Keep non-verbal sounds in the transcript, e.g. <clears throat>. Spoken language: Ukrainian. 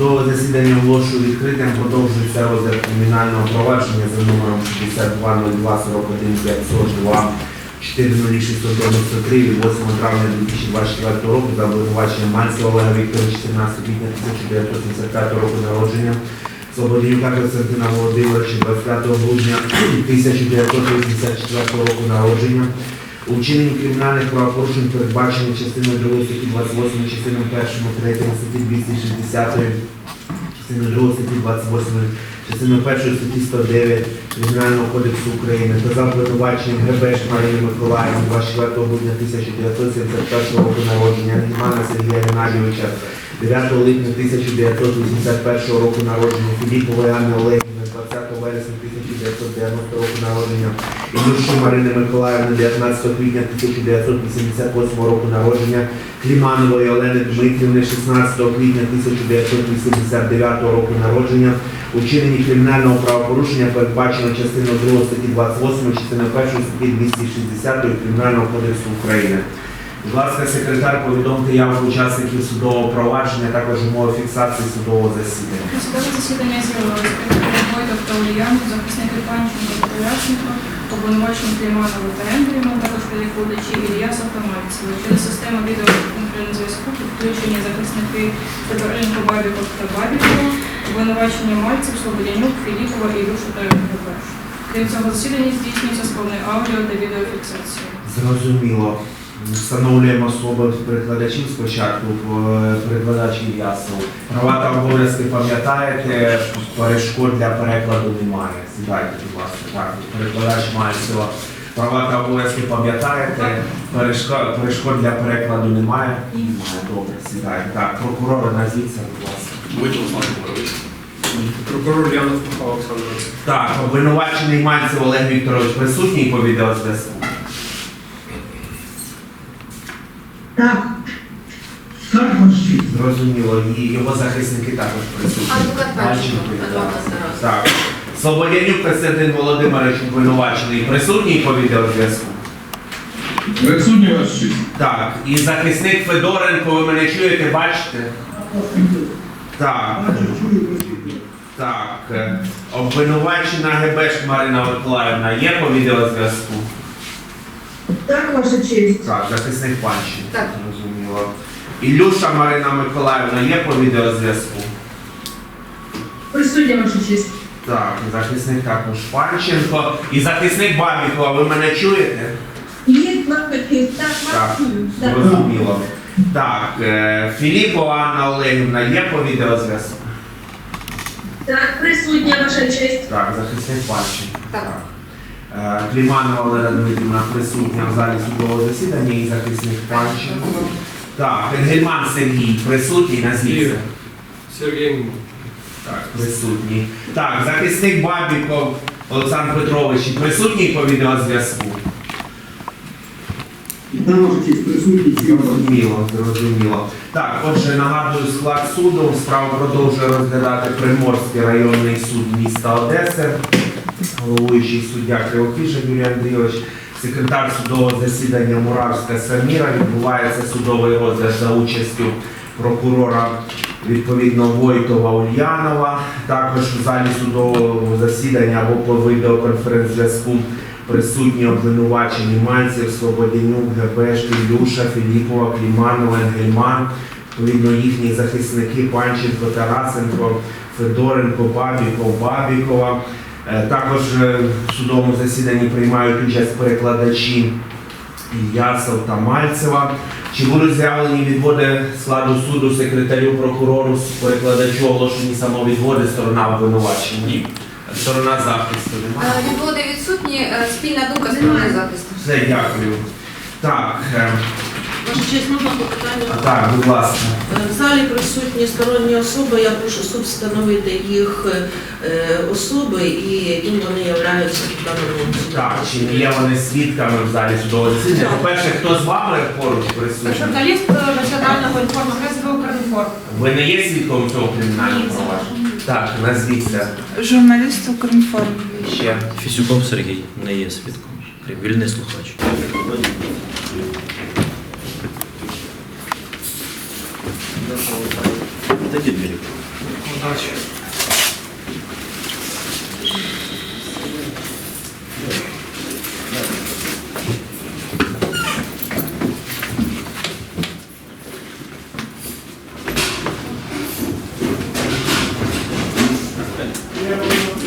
Судове засідання оголошую відкритим. Продовжується розгляд кримінального провадження за номером 6202 41 502 40693 від 8 травня 2024 року за обвинуваченням Мальцева Олега Вікторовича 17 квітня 1975 року народження. Свободенюка Константина Володимировича 25 грудня <clears throat> 1984 року народження. У кримінальних правопорушень передбачені частиною 2 статті 28, частиною 1, 3 статті 260, частиною 2 статті 28, частиною 1 статті 109 Кримінального кодексу України та за обвинуваченням ГБШ Марії Миколаївни 24 грудня 1971 року народження, Гімана Сергія Геннадійовича 9 липня 1981 року народження, Філіпової Анни Олегівни 20 вересня 1990 року народження, Ілюшу Марини Миколаївни 19 квітня 1988 року народження, Кліманової Олени Дмитрівни 16 квітня 1989 року народження, у вчиненні кримінального правопорушення передбачено частиною 2 статті 28, частиною 1 статті 260 Кримінального кодексу України. Будь ласка, секретар, повідомте явку учасників судового провадження, також умови фіксації судового засідання. Судове засідання з'явилися Войтов та Ульянов, захисники Панченко та Поляшенко, обвинувачені Кліманова та Ендріма, також перекладачі Ільясов та Мальцева. Через систему відеоконференц-зв'язку підключені захисники Федоренко, Бабіков та Бабікова, обвинувачені Мальцев, Слободянюк, Філіпова, Ілюша та. Крім цього засідання здійснюється з повною аудіо та відеофіксацією. Зрозуміло. Встановлюємо особи перекладачів спочатку, е, перекладач Ільясов. Права та обов'язки пам'ятаєте, перешкод для перекладу немає. Сідайте, будь ласка. Так, перекладач Мальцева. Права та обов'язки пам'ятаєте, перешкод, для перекладу немає? Немає, добре, сідайте. Так, прокурори назвіться, будь ласка. Руслан Петрович. Прокурор Янов Михайло Олександрович. Так, обвинувачений Мальцев Олег Вікторович присутній по відеозв'язку? Так. Так, ваші. Зрозуміло, і його захисники також присутні. Адвокат Панченко, адвокат Тарас. Так. Слободянюк Костянтин Володимирович обвинувачений присутній по відеозв'язку. Присутні ваші. Так. І захисник Федоренко, ви мене чуєте, бачите? Так. Так. Обвинувачена ГБШ Марина Миколаївна є по відеозв'язку? Так, ваша честь. Так, захисник Панчин. Так. Зрозуміло. Ілюша Марина Миколаївна є по відеозв'язку? Присутня ваша честь. Так, захисник також Панченко. І захисник Бабікова, ви мене чуєте? Є честь. Так, Так, вас. Так. зрозуміло. Так, е, Філіпова Анна Олегівна є по відеозв'язку? Так, присутня ваша честь. Так, захисник Панченко. Так. Е, Кліманова Олена Дмитрівна присутня в залі судового засідання і захисник Панченко. Так, Енгельман Сергій присутній, назвіться. Є. Сергій Так, присутній. Так, захисник Бабіков Олександр Петрович присутній по відеозв'язку? Зрозуміло, зрозуміло. Так, отже, нагадую склад суду. Справу продовжує розглядати Приморський районний суд міста Одеси, головуючий суддя Кривокіша Юрій Андрійович, секретар судового засідання Муравська Саміра. Відбувається судовий розгляд за участю прокурора відповідно Войтова Ульянова. Також в залі судового засідання або по відеоконференц-зв'язку присутні обвинувачені Мальців, Слободянюк, Гебеш, Ілюша, Філіпова, Кліманова, Енгельман, відповідно їхні захисники Панченко, Тарасенко, Федоренко, Бабіков, Бабікова. Е, Також е, в судовому засіданні приймають участь перекладачі Ясов та Мальцева. Чи будуть заявлені відводи складу суду секретарю прокурору перекладачу оголошені самовідводи сторона обвинувачення? Ні. Сторона захисту немає. Е, Відводи відсутні, спільна думка сторони захисту. Все, дякую. Так, Ваша честь, можна попитання? так, будь ласка. В залі присутні сторонні особи, я прошу суд встановити їх е, особи і ким вони являються в даному. Так, чи не є вони свідками в залі судового засідання? По-перше, хто з вами поруч присутній? Журналіст національного інформагентства «Укрінформ». Ви не є свідком цього кримінального провадження? Так, назвіться Журналіст Укрінформ. ще. Фісюков Сергій не є свідком. Вільний слухач. Такі двері. Удачі. Я здобув.